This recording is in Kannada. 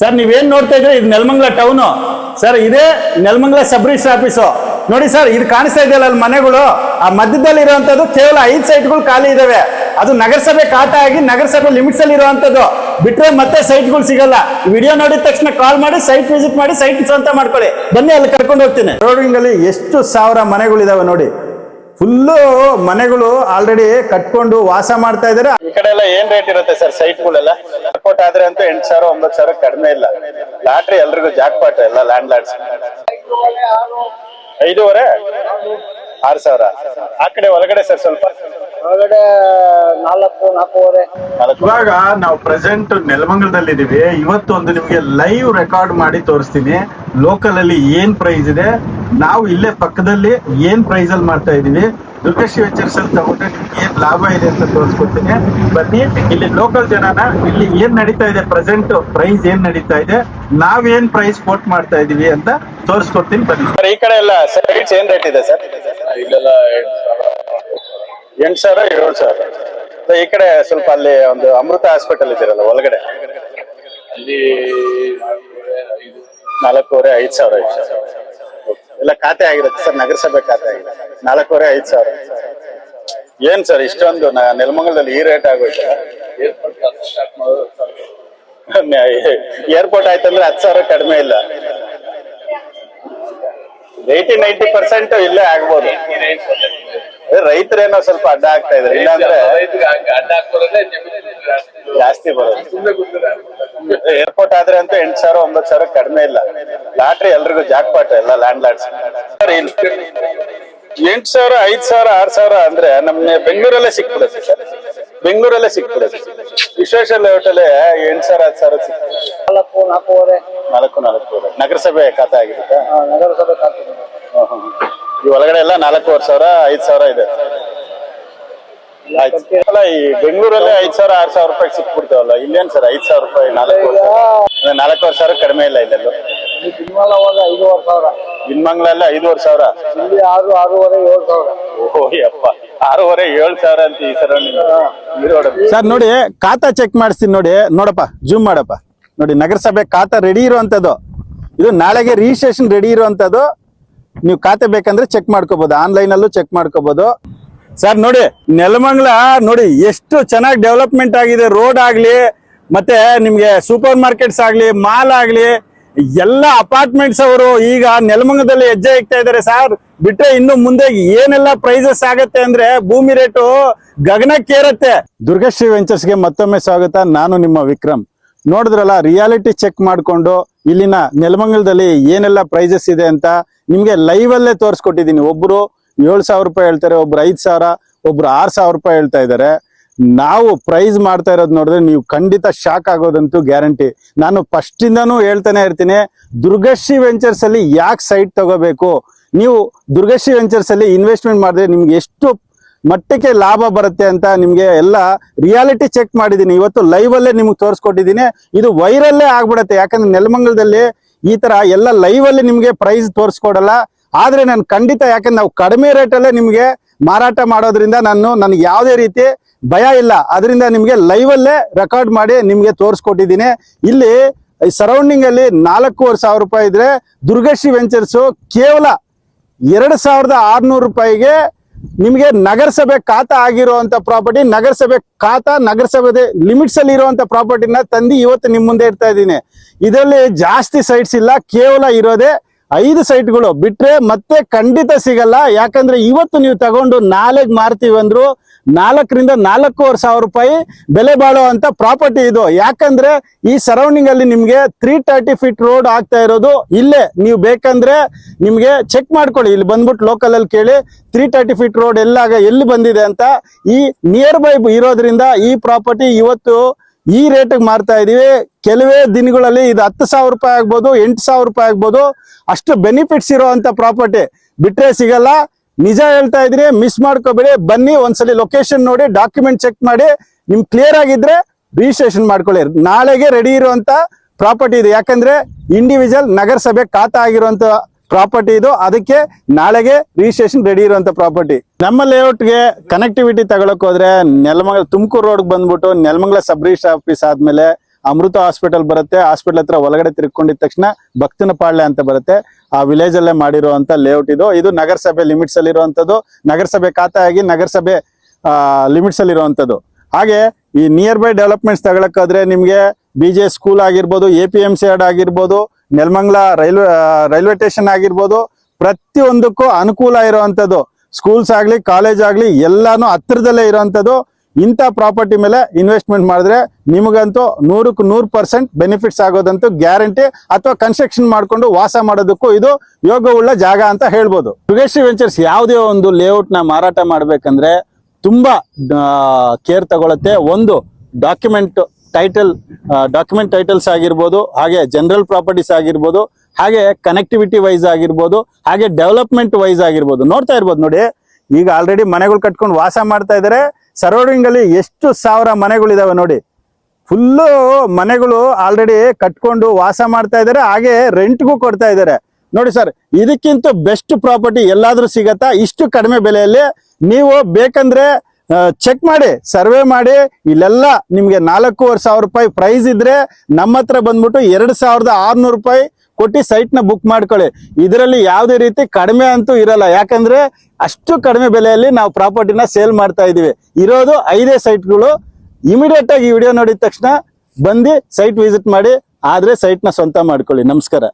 ಸರ್ ನೀವೇನ್ ನೋಡ್ತಾ ಇದ್ರೆ ಇದು ನೆಲಮಂಗ್ಲ ಟೌನು. ಸರ್ ಇದೇ ನೆಲಮಂಗ್ಲ ಸಬ್ ರಿಜಿಸ್ಟರ್ ಆಫೀಸು. ನೋಡಿ ಸರ್ ಇದು ಕಾಣಿಸ್ತಾ ಇದೆಯಲ್ಲ ಅಲ್ಲಿ ಮನೆಗಳು. ಆ ಮಧ್ಯದಲ್ಲಿ ಇರುವಂತದ್ದು ಕೇವಲ ಐದು ಸೈಟ್ಗಳು ಖಾಲಿ ಇದಾವೆ. ಅದು ನಗರಸಭೆ ಕಾಟ ಆಗಿ ನಗರಸಭೆ ಲಿಮಿಟ್ಸ್ ಅಲ್ಲಿ ಇರುವಂತದ್ದು. ಬಿಟ್ರೆ ಮತ್ತೆ ಸೈಟ್ಗಳು ಸಿಗಲ್ಲ. ವಿಡಿಯೋ ನೋಡಿದ ತಕ್ಷಣ ಕಾಲ್ ಮಾಡಿ ಸೈಟ್ ವಿಸಿಟ್ ಮಾಡಿ ಸೈಟ್ ಸ್ವಂತ ಮಾಡ್ಕೊಳ್ಳಿ. ಬನ್ನಿ, ಅಲ್ಲಿ ಕರ್ಕೊಂಡು ಹೋಗ್ತೀನಿ. ರೋಡಿಂಗ್ ಅಲ್ಲಿ ಎಷ್ಟು ಸಾವಿರ ಮನೆಗಳಿದಾವೆ ನೋಡಿ. ಫುಲ್ಲು ಮನೆಗಳು ಆಲ್ರೆಡಿ ಕಟ್ಕೊಂಡು ವಾಸ ಮಾಡ್ತಾ ಇದಾರೆ ಈ ಕಡೆ ಎಲ್ಲ ಏನ್ ರೇಟ್ ಇರುತ್ತೆ ಸರ್ ಸೈಟ್ಗಳೆಲ್ಲ ಜಾಕ್ಪಾಟ್ ಆದ್ರೆ ಅಂತೂ ಎಂಟ್ ಸಾವಿರ ಒಂಬತ್ತು ಸಾವಿರ ಕಡಿಮೆ ಇಲ್ಲ. ಲಾಟ್ರಿ ಎಲ್ರಿಗೂ ಜಾಕ್ಪಾಟ್ ಎಲ್ಲ ಲ್ಯಾಂಡ್ ಲಾರ್ಡ್ಸ್ ಐದೂವರೆ? ಆರು ಸಾವಿರ. ಆ ಕಡೆ ಒಳಗಡೆ ಸರ್ ಸ್ವಲ್ಪ? ಒಳಗಡೆ ನಾಲ್ಕು ನಾಲ್ಕೂವರೆ. ನಾಲ್ಕು. ಇವಾಗ ನಾವು ಪ್ರೆಸೆಂಟ್ ನೆಲಮಂಗಲದಲ್ಲಿ ಇದೀವಿ. ಇವತ್ತು ಒಂದು ನಿಮಗೆ ಲೈವ್ ರೆಕಾರ್ಡ್ ಮಾಡಿ ತೋರಿಸ್ತೀನಿ. ಲೋಕಲ್ ಅಲ್ಲಿ ಏನ್ ಪ್ರೈಸ್ ಇದೆ? ನಾವು ಇಲ್ಲೇ ಪಕ್ಕದಲ್ಲಿ ಏನ್ ಪ್ರೈಸ್ ಅಲ್ಲಿ ಮಾಡ್ತಾ ಇದೀವಿ? ದುರ್ಗಶ್ರೀ ವೆಂಚರ್ಸ್ ಅಲ್ಲಿ ತಗೊಂಡ್ರೆ ನಿಮ್ಗೆ ಏನ್ ಲಾಭ ಇದೆ ಅಂತ ತೋರಿಸ್ಕೊಡ್ತೀನಿ. ಬನ್ನಿ ಇಲ್ಲಿ ಲೋಕಲ್ ಜನನ ಇಲ್ಲಿ ಏನ್ ನಡೀತಾ ಇದೆ ಪ್ರೆಸೆಂಟ್ ಪ್ರೈಸ್ ಏನ್ ನಡೀತಾ ಇದೆ ನಾವೇನ್ ಪ್ರೈಸ್ ಕೋಟ್ ಮಾಡ್ತಾ ಇದೀವಿ ಅಂತ ತೋರಿಸ್ಕೊಡ್ತೀನಿ ಬನ್ನಿ. ಸರ್ ಈ ಕಡೆ ಎಲ್ಲ ಸೈಟ್ಸ್ ಏನ್ ರೇಟ್ ಇದೆ ಸರ್? ಇಲ್ಲೆಲ್ಲ ಎಂಟು ಸಾವಿರ. ಏಳು ಸಾವಿರ ಈ ಕಡೆ ಸ್ವಲ್ಪ ಅಲ್ಲಿ ಒಂದು ಅಮೃತ ಹಾಸ್ಪಿಟಲ್ ಇದೆಯಲ್ಲ ಒಳಗಡೆ. ಅಲ್ಲಿ ನಾಲ್ಕೂವರೆ ಐದು ಸಾವಿರ ಐದು ಸಾವಿರ ಎಲ್ಲ ಖಾತೆ ಆಗಿರುತ್ತೆ ಸರ್, ನಗರಸಭೆ ಖಾತೆ ಆಗಿದೆ. ನಾಲ್ಕೂವರೆ, ಐದು ಸಾವಿರ. ಏನ್ ಸರ್, ಇಷ್ಟೊಂದು ನೆಲಮಂಗಲದಲ್ಲಿ ಈ ರೇಟ್ ಆಗೋಯ್ತು? ಏರ್ಪೋರ್ಟ್ ಆಯ್ತಂದ್ರೆ ಹತ್ತು ಸಾವಿರ ಕಡಿಮೆ ಇಲ್ಲ. ಏಯ್ಟಿ ನೈಂಟಿ ಪರ್ಸೆಂಟ್ ಇಲ್ಲೇ ಆಗ್ಬೋದು. ರೈತರೇನೋ ಸ್ವಲ್ಪ ಅಡ್ಡ ಆಗ್ತಾ ಇದಾರೆ. ಇಲ್ಲಾಂದ್ರೆ ಅಡ್ಡ ಜಾಸ್ತಿ. ಕೂತ್ರೆ ಏರ್ಪೋರ್ಟ್ ಆದ್ರೆ ಅಂತೂ ಎಂಟು ಸಾವಿರ ಒಂಬತ್ತು ಸಾವಿರ ಕಡಿಮೆ ಇಲ್ಲ. ಲಾಟ್ರಿ ಎಲ್ರಿಗೂ ಜಾಕ್ ಪಾಟ್ ಎಲ್ಲ ಲ್ಯಾಂಡ್ ಲಾರ್ಡ್ಸ್ ಎಂಟು ಸಾವಿರ ಐದ್ ಸಾವಿರ ಆರ್ ಸಾವಿರ ಅಂದ್ರೆ ನಮ್ಗೆ ಬೆಂಗಳೂರಲ್ಲೇ ಸಿಕ್ಬಿಡುತ್ತೆ ಸರ್. ಬೆಂಗಳೂರಲ್ಲೇ ಸಿಕ್ಬಿಡುತ್ತೆ. ವಿಶ್ವೇಶ್ವರ ಲೇಔಟಲ್ಲೇ ಎಂಟು ಸಾವಿರ ಹತ್ತು ಸಾವಿರ ಸಿಕ್ತದೆ ನಾಲ್ಕು ನಾಲ್ಕೂವರೆ. ನಾಲ್ಕು ನಾಲ್ಕು ನಗರಸಭೆ ಖಾತೆ ಆಗಿರುತ್ತೆ? ನಗರಸಭೆ ಖಾತೆ. ಈ ಒಳಗಡೆ ಎಲ್ಲ ನಾಲ್ಕೂವರೆ ಸಾವಿರ ಐದ್ ಸಾವಿರ ಇದೆ. ಅಲ್ಲ ಈ ಬೆಂಗಳೂರಲ್ಲೇ ಐದ್ ಸಾವಿರ ಆರ್ ಸಾವಿರ ರೂಪಾಯಿ ಸಿಕ್ಬಿಡ್ತಾವಲ್ಲ ಇಲ್ಲೇನ್ ಸರ್ ಐದ್ ಸಾವಿರ ರೂಪಾಯಿ ನಾಲ್ಕು ಸಾವಿರ ನಾಲ್ಕೂವರೆ ಸಾವಿರ ಕಡಿಮೆ ಇಲ್ಲ ಇಲ್ಲೆಲ್ಲೂ ಇಲ್ಲಿ ತಿರುಮಲ ಹೋದ್ರೆ ಐದೂವರೆ ಸಾವಿರ. ಇನ್ಮಂಗ್ಲಲ್ಲಿ ಐದೂವರೆ ಸಾವಿರ? ಇಲ್ಲಿ ಆರು ಆರೂವರೆ ಏಳು ಸಾವಿರ. ಓ ಯಪ್ಪ. ಆರೂವರೆ ಏಳು ಸಾವಿರ ಅಂತ ಈ ಸರ ಸರ್ ನೋಡಿ ಖಾತಾ ಚೆಕ್ ಮಾಡಿಸ್ತೀನಿ ನೋಡಿ. ನೋಡಪ್ಪ ಜೂಮ್ ಮಾಡಪ್ಪ. ನೋಡಿ ನಗರಸಭೆ ಖಾತಾ ರೆಡಿ ಇರುವಂತದ್ದು ಇದು ನಾಳೆಗೆ ರಿಜಿಸ್ಟ್ರೇಷನ್ ರೆಡಿ ಇರುವಂತದ್ದು ನೀವು ಖಾತೆ ಬೇಕಂದ್ರೆ ಚೆಕ್ ಮಾಡ್ಕೋಬಹುದು ಆನ್ಲೈನ್ ಅಲ್ಲೂ ಚೆಕ್ ಮಾಡ್ಕೋಬಹುದು ಸರ್ ನೋಡಿ ನೆಲಮಂಗ್ಲ ನೋಡಿ, ಎಷ್ಟು ಚೆನ್ನಾಗಿ ಡೆವಲಪ್ಮೆಂಟ್ ಆಗಿದೆ ರೋಡ್ ಆಗಲಿ, ಮತ್ತೆ ನಿಮಗೆ ಸೂಪರ್ ಮಾರ್ಕೆಟ್ಸ್ ಆಗಲಿ ಮಾಲ್ ಆಗಲಿ, ಎಲ್ಲ ಅಪಾರ್ಟ್ಮೆಂಟ್ಸ್ ಅವರು ಈಗ ನೆಲಮಂಗದಲ್ಲಿ ಹೆಜ್ಜೆ ಇಕ್ತಾ ಇದ್ದಾರೆ ಸರ್ ಬಿಟ್ರೆ ಇನ್ನು ಮುಂದೆ ಏನೆಲ್ಲ ಪ್ರೈಸಸ್ ಆಗತ್ತೆ ಅಂದ್ರೆ ಭೂಮಿ ರೇಟು ಗಗನಕ್ಕೇರತ್ತೆ ದುರ್ಗಶ್ರೀ ವೆಂಚರ್ಸ್ಗೆ ಮತ್ತೊಮ್ಮೆ ಸ್ವಾಗತ. ನಾನು ನಿಮ್ಮ ವಿಕ್ರಮ್. ನೋಡಿದ್ರಲ್ಲ ರಿಯಾಲಿಟಿ ಚೆಕ್ ಮಾಡಿಕೊಂಡು ಇಲ್ಲಿನ ನೆಲಮಂಗಲದಲ್ಲಿ ಏನೆಲ್ಲ ಪ್ರೈಸಸ್ ಇದೆ ಅಂತ ನಿಮಗೆ ಲೈವ್ ಅಲ್ಲೇ ತೋರಿಸ್ಕೊಟ್ಟಿದ್ದೀನಿ. ಒಬ್ರು ಏಳು ಸಾವಿರ ರೂಪಾಯಿ ಹೇಳ್ತಾರೆ, ಒಬ್ರು ಐದು ಸಾವಿರ, ಒಬ್ರು ಆರು ಸಾವಿರ ರೂಪಾಯಿ ಹೇಳ್ತಾ ಇದ್ದಾರೆ. ನಾವು ಪ್ರೈಸ್ ಮಾಡ್ತಾ ಇರೋದು ನೋಡಿದ್ರೆ ನೀವು ಖಂಡಿತ ಶಾಕ್ ಆಗೋದಂತೂ ಗ್ಯಾರಂಟಿ. ನಾನು ಫಸ್ಟ್ ಇಂದಾನು ಹೇಳ್ತಾನೆ ಇರ್ತೀನಿ, ದುರ್ಗಶ್ರೀ ವೆಂಚರ್ಸ್ ಅಲ್ಲಿ ಯಾಕೆ ಸೈಟ್ ತಗೋಬೇಕು? ನೀವು ದುರ್ಗಶ್ರೀ ವೆಂಚರ್ಸ್ ಅಲ್ಲಿ ಇನ್ವೆಸ್ಟ್ಮೆಂಟ್ ಮಾಡಿದ್ರೆ ನಿಮ್ಗೆ ಎಷ್ಟು ಮಟ್ಟಕ್ಕೆ ಲಾಭ ಬರುತ್ತೆ ಅಂತ ನಿಮಗೆ ಎಲ್ಲ ರಿಯಾಲಿಟಿ ಚೆಕ್ ಮಾಡಿದೀನಿ ಇವತ್ತು ಲೈವ್ ಅಲ್ಲೇ ನಿಮ್ಗೆ ತೋರಿಸ್ಕೊಟ್ಟಿದ್ದೀನಿ. ಇದು ವೈರಲ್ಲೇ ಆಗ್ಬಿಡತ್ತೆ. ಯಾಕಂದ್ರೆ ನೆಲಮಂಗಲದಲ್ಲಿ ಈ ತರ ಎಲ್ಲ ಲೈವ್ ಅಲ್ಲಿ ನಿಮ್ಗೆ ಪ್ರೈಸ್ ತೋರಿಸ್ಕೊಡಲ್ಲ. ಆದ್ರೆ ನಾನು ಖಂಡಿತ ಯಾಕಂದ್ರೆ ನಾವು ಕಡಿಮೆ ರೇಟಲ್ಲೇ ನಿಮಗೆ ಮಾರಾಟ ಮಾಡೋದ್ರಿಂದ ನಾನು ನನಗೆ ಯಾವುದೇ ರೀತಿ ಭಯ ಇಲ್ಲ. ಅದರಿಂದ ನಿಮಗೆ ಲೈವಲ್ಲೇ ರೆಕಾರ್ಡ್ ಮಾಡಿ ನಿಮಗೆ ತೋರಿಸ್ಕೊಟ್ಟಿದ್ದೀನಿ. ಇಲ್ಲಿ ಸರೌಂಡಿಂಗ್ ಅಲ್ಲಿ ನಾಲ್ಕೂವರೆ ಸಾವಿರ ರೂಪಾಯಿ ಇದ್ರೆ ದುರ್ಗಶ್ರೀ ವೆಂಚರ್ಸ್ ಕೇವಲ ಎರಡು ಸಾವಿರದ ಆರ್ನೂರು ರೂಪಾಯಿಗೆ ನಿಮಗೆ ನಗರಸಭೆ ಖಾತಾ ಆಗಿರುವಂತ ಪ್ರಾಪರ್ಟಿ ನಗರಸಭೆ ಖಾತಾ ನಗರಸಭೆ ಲಿಮಿಟ್ಸ್ ಅಲ್ಲಿ ಇರುವಂತ ಪ್ರಾಪರ್ಟಿನ ತಂದು ಇವತ್ತು ನಿಮ್ಮ ಮುಂದೆ ಇಡ್ತಾ ಇದ್ದೀನಿ. ಇದರಲ್ಲಿ ಜಾಸ್ತಿ ಸೈಟ್ಸ್ ಇಲ್ಲ, ಕೇವಲ ಇರೋದೇ ಐದು ಸೈಟ್ಗಳು ಬಿಟ್ರೆ ಮತ್ತೆ ಖಂಡಿತ ಸಿಗಲ್ಲ. ಯಾಕಂದ್ರೆ ಇವತ್ತು ನೀವು ತಗೊಂಡು ನಾಳೆಗ್ ಮಾರ್ತೀವಿ ಅಂದ್ರು ನಾಲ್ಕರಿಂದ ನಾಲ್ಕೂವರೆ ಸಾವಿರ ರೂಪಾಯಿ ಬೆಲೆ ಬಾಳುವಂತ ಪ್ರಾಪರ್ಟಿ ಇದು. ಯಾಕಂದ್ರೆ ಈ ಸರೌಂಡಿಂಗ್ ಅಲ್ಲಿ ನಿಮ್ಗೆ ತ್ರೀ ತರ್ಟಿ ಫೀಟ್ ರೋಡ್ ಆಗ್ತಾ ಇರೋದು ಇಲ್ಲೇ. ನೀವು ಬೇಕಂದ್ರೆ ನಿಮ್ಗೆ ಚೆಕ್ ಮಾಡ್ಕೊಳ್ಳಿ. ಇಲ್ಲಿ ಬಂದ್ಬಿಟ್ಟು ಲೋಕಲ್ ಅಲ್ಲಿ ಕೇಳಿ ತ್ರೀ ತರ್ಟಿ ಫೀಟ್ ರೋಡ್ ಎಲ್ಲಾಗ ಎಲ್ಲಿ ಬಂದಿದೆ ಅಂತ. ಈ ನಿಯರ್ ಬೈ ಇರೋದ್ರಿಂದ ಈ ಪ್ರಾಪರ್ಟಿ ಇವತ್ತು ಈ ರೇಟಿಗೆ ಮಾರ್ತಾ ಇದೀವಿ. ಕೆಲವೇ ದಿನಗಳಲ್ಲಿ ಇದು ಹತ್ತು ಸಾವಿರ ರೂಪಾಯಿ ಆಗ್ಬೋದು, ಎಂಟು ಸಾವಿರ ರೂಪಾಯಿ ಆಗ್ಬೋದು. ಅಷ್ಟು ಬೆನಿಫಿಟ್ಸ್ ಇರೋವಂಥ ಪ್ರಾಪರ್ಟಿ ಬಿಟ್ರೆ ಸಿಗಲ್ಲ. ನಿಜ ಹೇಳ್ತಾ ಇದ್ರಿ ಮಿಸ್ ಮಾಡ್ಕೋಬೇಡಿ. ಬನ್ನಿ ಒಂದ್ಸಲಿ ಲೊಕೇಶನ್ ನೋಡಿ ಡಾಕ್ಯುಮೆಂಟ್ ಚೆಕ್ ಮಾಡಿ. ನಿಮ್ ಕ್ಲಿಯರ್ ಆಗಿದ್ರೆ ರಿಜಿಸ್ಟ್ರೇಷನ್ ಮಾಡ್ಕೊಳ್ಳಿ. ನಾಳೆಗೆ ರೆಡಿ ಇರುವಂತ ಪ್ರಾಪರ್ಟಿ ಇದೆ. ಯಾಕಂದ್ರೆ ಇಂಡಿವಿಜುವಲ್ ನಗರಸಭೆ ಖಾತಾ ಆಗಿರುವಂತ ಪ್ರಾಪರ್ಟಿ ಇದು. ಅದಕ್ಕೆ ನಾಳೆಗೆ ರಿಜಿಸ್ಟ್ರೇಷನ್ ರೆಡಿ ಇರುವಂತ ಪ್ರಾಪರ್ಟಿ. ನಮ್ಮ ಲೇಔಟ್ಗೆ ಕನೆಕ್ಟಿವಿಟಿ ತಗೊಳಕ್ ಹೋದ್ರೆ ನೆಲಮಂಗಲ ತುಮಕೂರು ರೋಡ್ ಬಂದ್ಬಿಟ್ಟು ನೆಲಮಂಗಲ ಸಬ್ ರಿಜಿಸ್ಟರ್ ಆಫೀಸ್ ಆದ್ಮೇಲೆ ಅಮೃತ ಹಾಸ್ಪಿಟಲ್ ಬರುತ್ತೆ. ಹಾಸ್ಪಿಟಲ್ ಹತ್ರ ಒಳಗಡೆ ತಿರ್ಕೊಂಡಿದ ತಕ್ಷಣ ಭಕ್ತನ ಪಾಳ್ಯ ಅಂತ ಬರುತ್ತೆ. ಆ ವಿಲೇಜ್ ಅಲ್ಲೇ ಮಾಡಿರುವಂತ ಲೇಔಟ್ ಇದು. ಇದು ನಗರಸಭೆ ಲಿಮಿಟ್ಸ್ ಅಲ್ಲಿ ಇರುವಂತದ್ದು. ನಗರಸಭೆ ಖಾತೆ ಆಗಿ ನಗರಸಭೆ ಲಿಮಿಟ್ಸ್ ಅಲ್ಲಿ ಇರುವಂತದ್ದು. ಹಾಗೆ ಈ ನಿಯರ್ ಬೈ ಡೆವಲಪ್ಮೆಂಟ್ಸ್ ತಗೊಳಕ್ಕಾದ್ರೆ ನಿಮ್ಗೆ ಬಿ ಜೆ ಸ್ಕೂಲ್ ಆಗಿರ್ಬೋದು ಎ ಪಿ ಎಂ ಸಿ ಆಡ್ ಆಗಿರ್ಬೋದು ನೆಲಮಂಗ್ಲ ರೈಲ್ವೆ ರೈಲ್ವೆ ಸ್ಟೇಷನ್ ಆಗಿರ್ಬೋದು, ಪ್ರತಿಯೊಂದಕ್ಕೂ ಅನುಕೂಲ ಇರುವಂತದ್ದು ಸ್ಕೂಲ್ಸ್ ಆಗಲಿ, ಕಾಲೇಜ್ ಆಗಲಿ, ಎಲ್ಲಾನು ಹತ್ತಿರದಲ್ಲೇ ಇರುವಂತದ್ದು ಇಂಥ ಪ್ರಾಪರ್ಟಿ ಮೇಲೆ ಇನ್ವೆಸ್ಟ್ಮೆಂಟ್ ಮಾಡಿದ್ರೆ ನಿಮಗಂತೂ ನೂರಕ್ಕೆ ನೂರು ಪರ್ಸೆಂಟ್ ಬೆನಿಫಿಟ್ಸ್ ಆಗೋದಂತೂ ಗ್ಯಾರಂಟಿ ಅಥವಾ ಕನ್ಸ್ಟ್ರಕ್ಷನ್ ಮಾಡಿಕೊಂಡು ವಾಸ ಮಾಡೋದಕ್ಕೂ ಇದು ಯೋಗವುಳ್ಳ ಜಾಗ ಅಂತ ಹೇಳ್ಬೋದು. ಯುಗೇಶ್ರೀ ವೆಂಚರ್ಸ್ ಯಾವುದೇ ಒಂದು ಲೇಔಟ್ನ ಮಾರಾಟ ಮಾಡ್ಬೇಕಂದ್ರೆ ತುಂಬಾ ಕೇರ್ ತಗೊಳತ್ತೆ. ಒಂದು ಡಾಕ್ಯುಮೆಂಟ್ ಟೈಟಲ್ ಡಾಕ್ಯುಮೆಂಟ್ ಟೈಟಲ್ಸ್ ಆಗಿರ್ಬೋದು, ಹಾಗೆ ಜನರಲ್ ಪ್ರಾಪರ್ಟೀಸ್ ಆಗಿರ್ಬೋದು, ಹಾಗೆ ಕನೆಕ್ಟಿವಿಟಿ ವೈಸ್ ಆಗಿರ್ಬೋದು, ಹಾಗೆ ಡೆವಲಪ್ಮೆಂಟ್ ವೈಸ್ ಆಗಿರ್ಬೋದು. ನೋಡ್ತಾ ಇರ್ಬೋದು ನೋಡಿ, ಈಗ ಆಲ್ರೆಡಿ ಮನೆಗಳು ಕಟ್ಕೊಂಡು ವಾಸ ಮಾಡ್ತಾ ಇದ್ದಾರೆ ಸರೌಂಡಿಂಗ್ ಅಲ್ಲಿ ಎಷ್ಟು ಸಾವಿರ ಮನೆಗಳಿದಾವೆ ನೋಡಿ. ಫುಲ್ಲು ಮನೆಗಳು ಆಲ್ರೆಡಿ ಕಟ್ಕೊಂಡು ವಾಸ ಮಾಡ್ತಾ ಇದ್ದಾರೆ ಹಾಗೆ ರೆಂಟ್ಗೂ ಕೊಡ್ತಾ ಇದ್ದಾರೆ ನೋಡಿ ಸರ್ ಇದಕ್ಕಿಂತ ಬೆಸ್ಟ್ ಪ್ರಾಪರ್ಟಿ ಎಲ್ಲಾದ್ರೂ ಸಿಗತ್ತಾ? ಇಷ್ಟು ಕಡಿಮೆ ಬೆಲೆಯಲ್ಲಿ ನೀವು ಬೇಕಂದ್ರೆ ಚೆಕ್ ಮಾಡಿ ಸರ್ವೆ ಮಾಡಿ, ಇಲ್ಲೆಲ್ಲ ನಿಮ್ಗೆ ನಾಲ್ಕೂವರೆ ಸಾವಿರ ರೂಪಾಯಿ ಪ್ರೈಸ್ ಇದ್ರೆ ನಮ್ಮ ಹತ್ರ ಬಂದ್ಬಿಟ್ಟು ಎರಡ್ ಸಾವಿರದ ಆರ್ನೂರು ರೂಪಾಯಿ ಕೊಟ್ಟು ಸೈಟ್ನ ಬುಕ್ ಮಾಡ್ಕೊಳ್ಳಿ. ಇದರಲ್ಲಿ ಯಾವುದೇ ರೀತಿ ಕಡಿಮೆ ಅಂತೂ ಇರಲ್ಲ. ಯಾಕಂದ್ರೆ ಅಷ್ಟು ಕಡಿಮೆ ಬೆಲೆಯಲ್ಲಿ ನಾವು ಪ್ರಾಪರ್ಟಿನ ಸೇಲ್ ಮಾಡ್ತಾ ಇದೀವಿ ಇರೋದು ಐದೇ ಸೈಟ್ಗಳು ಇಮಿಡಿಯೇಟ್ ಆಗಿ ವಿಡಿಯೋ ನೋಡಿದ ತಕ್ಷಣ ಬಂದು ಸೈಟ್ ವಿಸಿಟ್ ಮಾಡಿ, ಆದ್ರೆ ಸೈಟ್ನ ಸ್ವಂತ ಮಾಡ್ಕೊಳ್ಳಿ. ನಮಸ್ಕಾರ.